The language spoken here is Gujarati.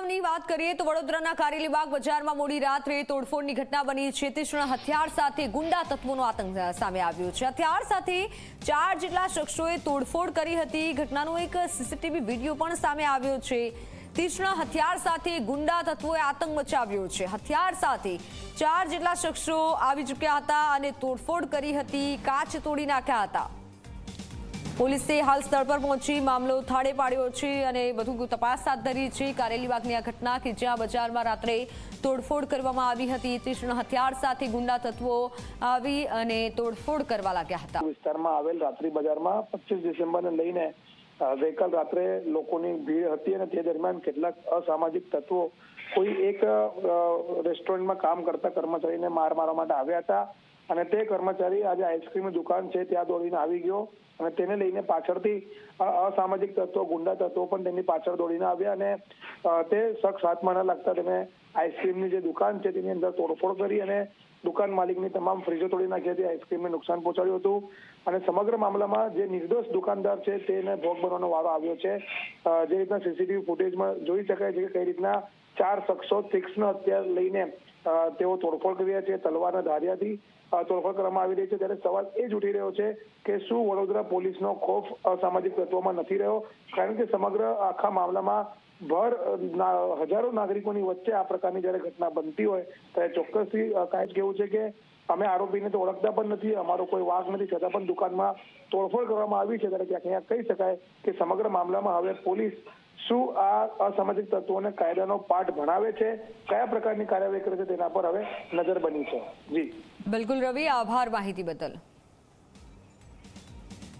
બનાવની વાત કરીએ તો વડોદરાના કારેલીબાગ બજારમાં મોડી રાત્રે તોડફોડની ઘટના બની છે. તીક્ષ્ણ હથિયાર સાથે ગુંડા તત્વોનો આતંક સામે આવ્યો છે. હથિયાર સાથે ચાર જેટલા શખ્સોએ તોડફોડ કરી હતી. ઘટનાનો એક સીસીટીવી વીડિયો પણ સામે આવ્યો છે. તીક્ષ્ણ હથિયાર સાથે ગુંડા તત્વોએ આતંક મચાવ્યો છે. હથિયાર સાથે ચાર જેટલા શખ્સો આવી ચૂક્યા હતા અને તોડફોડ કરી હતી. કાચ તોડી નાખ્યા હતા. પોલીસે હાલ સ્થળ પર પહોંચી મામલો થાળે પાડ્યો છે અને વધુ તપાસ હાથ ધરી છે. કારેલીબાગની આ ઘટના કે જ્યાં બજારમાં રાત્રે તોડફોડ કરવામાં આવી હતી, તીક્ષ્ણ હથિયાર સાથે ગુંડા તત્વો આવી અને તોડફોડ કરવા લાગ્યા હતા. વિસ્તારમાં આવેલ રાત્રિ બજારમાં પચીસ ડિસેમ્બરને લઈને ગઈકાલ રાત્રે લોકોની ભીડ હતી અને તે દરમિયાન કેટલાક અસામાજિક તત્વો કોઈ એક રેસ્ટોરન્ટમાં કામ કરતા કર્મચારીને માર મારવા માટે આવ્યા હતા. અને તે કર્મચારી આજે આઈસ્ક્રીમની દુકાન છે, ત્યાં દોડીને આવી ગયો અને તેને લઈને પાછળથી અસામાજિક તત્વો, ગુંડા તત્વો પણ તેની પાછળ દોડીને આવ્યા અને તે શખ્સ હાથમાં ન લાગતા તેને આઈસ્ક્રીમની જે દુકાન છે, તેની અંદર તોડફોડ કરી અને દુકાન માલિકની તમામ ફ્રીજો તોડી નાખી હતી, આઈસ્ક્રીમને નુકસાન પહોંચાડ્યું હતું. અને સમગ્ર મામલામાં જે નિર્દોષ દુકાનદાર છે, તેને ભોગ બનવાનો વારો આવ્યો છે. જે રીતના સીસીટીવી ફૂટેજમાં જોઈ શકાય છે કે કઈ રીતના ચાર શખ્સો તીક્ષ્ણ હથિયાર લઈને તેઓ તોડફોડ કરી રહ્યા છે, તલવારના ધારિયાથી તોડફોડ કરવામાં આવી રહી છે. ત્યારે સવાલ એ જ ઉઠી રહ્યો છે કે શું વડોદરા પોલીસનો ખોફ સામાજિક તત્વોમાં નથી રહ્યો? કારણ કે સમગ્ર આખા મામલામાં ભર હજારો નાગરિકોની વચ્ચે આ પ્રકારની જયારે ઘટના બનતી હોય, ત્યારે ચોક્કસથી કાંઈ જ કેવું છે કે અમે આરોપીને તો ઓળખતા પણ નથી, અમારો કોઈ વાંક નથી, છતાં પણ દુકાનમાં તોડફોડ કરવામાં આવી છે. ત્યારે ક્યાંક અહીંયા કહી શકાય કે સમગ્ર મામલામાં હવે પોલીસ શું આ અસામાજિક તત્વોને કાયદાનો પાઠ ભણાવે છે, કયા પ્રકારની કાર્યવાહી કરે છે તેના પર હવે નજર બની છે. જી. બિલકુલ રવિ, આભાર માહિતી બદલ.